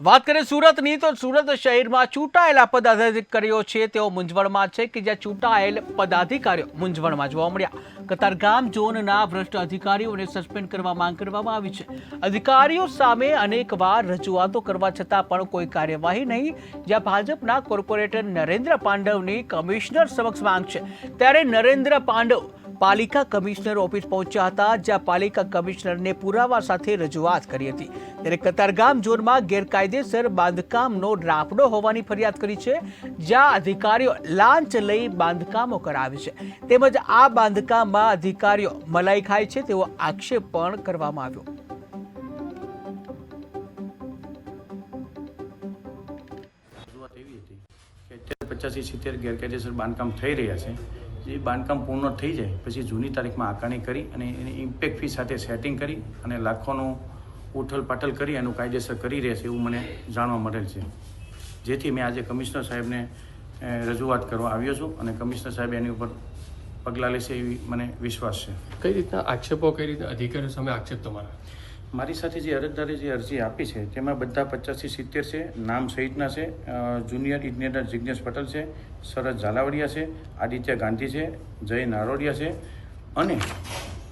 વાત કરીએ સુરતની, તો સુરત શહેરમાં ચૂંટાયેલા પદાધિકારીઓ છે. તેઓ મૂંઝવણમાં છે કે જ્યાં ચૂંટાયેલ પદાધિકારીઓ મૂંઝવણમાં જોવા મળ્યા. કતારગામ ઝોનના ભ્રષ્ટ અધિકારીઓને સસ્પેન્ડ કરવા માંગ કરવામાં આવી છે. અધિકારીઓ સામે અનેકવાર રજૂઆતો કરવા છતાં પણ કોઈ કાર્યવાહી નહીં. જ્યાં ભાજપના કોર્પોરેટર નરેન્દ્ર પાંડવની કમિશનર સમક્ષ માંગ છે. ત્યારે નરેન્દ્ર પાંડવ પાલિકા કમિશનર ઓફિસ પહોંચ્યા હતા, જ્યાં પાલિકા કમિશનરને પુરાવા સાથે રજૂઆત કરી હતી. ત્યારે કતારગામ ઝોનમાં ગેરકાયદેસર બાંધકામનો રાફડો હોવાની ફરિયાદ કરી છે, જ્યાં અધિકારીઓ લાંચ લઈ બાંધકામો કરાવે છે. તેમજ આ બાંધકામમાં અધિકારીઓ મલાઈ ખાય છે તેવો આક્ષેપ પણ કરવામાં આવ્યો. પચાસથી સિત્તેર ગેરકાયદેસર બાંધકામ થઈ રહ્યા છે. જે બાંધકામ પૂર્ણ થઈ જાય, પછી જૂની તારીખમાં આકારણી કરી અને એની ઇમ્પેક્ટ ફી સાથે સેટિંગ કરી અને લાખોનું ઉઠલ પાટલ કરી એનું કાયદેસર કરી રહેશે એવું મને જાણવા મળેલ છે. જેથી મેં આજે કમિશનર સાહેબને રજૂઆત કરવા આવ્યો છું અને કમિશનર સાહેબ એની ઉપર પગલાં લેશે એવી મને વિશ્વાસ છે. કઈ રીતના આક્ષેપો, કઈ રીતે અધિકારીઓ સામે આક્ષેપ તમારા? મારી સાથે જે અરજદારે જે અરજી આપી છે તેમાં બધા પચાસથી સિત્તેર છે નામ સહિતના છે જુનિયર ઇજનેર જિજ્ઞેશ પટેલ છે શરદ ઝાલાવડિયા છે આદિત્ય ગાંધી છે જય નારોડિયા છે અને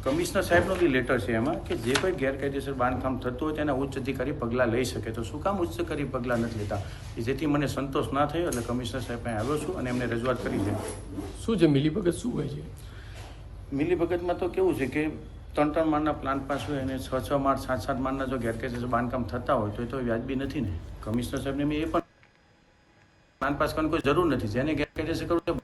કમિશનર સાહેબનો બી લેટર છે એમાં કે જે કોઈ ગેરકાયદેસર બાંધકામ થતું હોય તેના ઉચ્ચ અધિકારી પગલાં લઈ શકે. તો શું કામ ઉચ્ચ અધિકારી પગલાં નથી લેતા? જેથી મને સંતોષ ના થયો એટલે કમિશનર સાહેબ અહીં આવ્યો છું અને એમને રજૂઆત કરી છે. શું છે મિલીભગત શું હોય છે? મિલીભગતમાં તો કેવું છે કે ત્રણ ત્રણ માળના પ્લાન્ટ પાસે હોય અને છ છ માળ સાત સાત માળના જો ગેરકાયદેસર બાંધકામ થતા હોય, તો એ તો વ્યાજબી નથી ને. કમિશનર સાહેબને મેં એ પણ પ્લાન પાસ કરવાની કોઈ જરૂર નથી. જેને ગેરકાયદેસર કરવું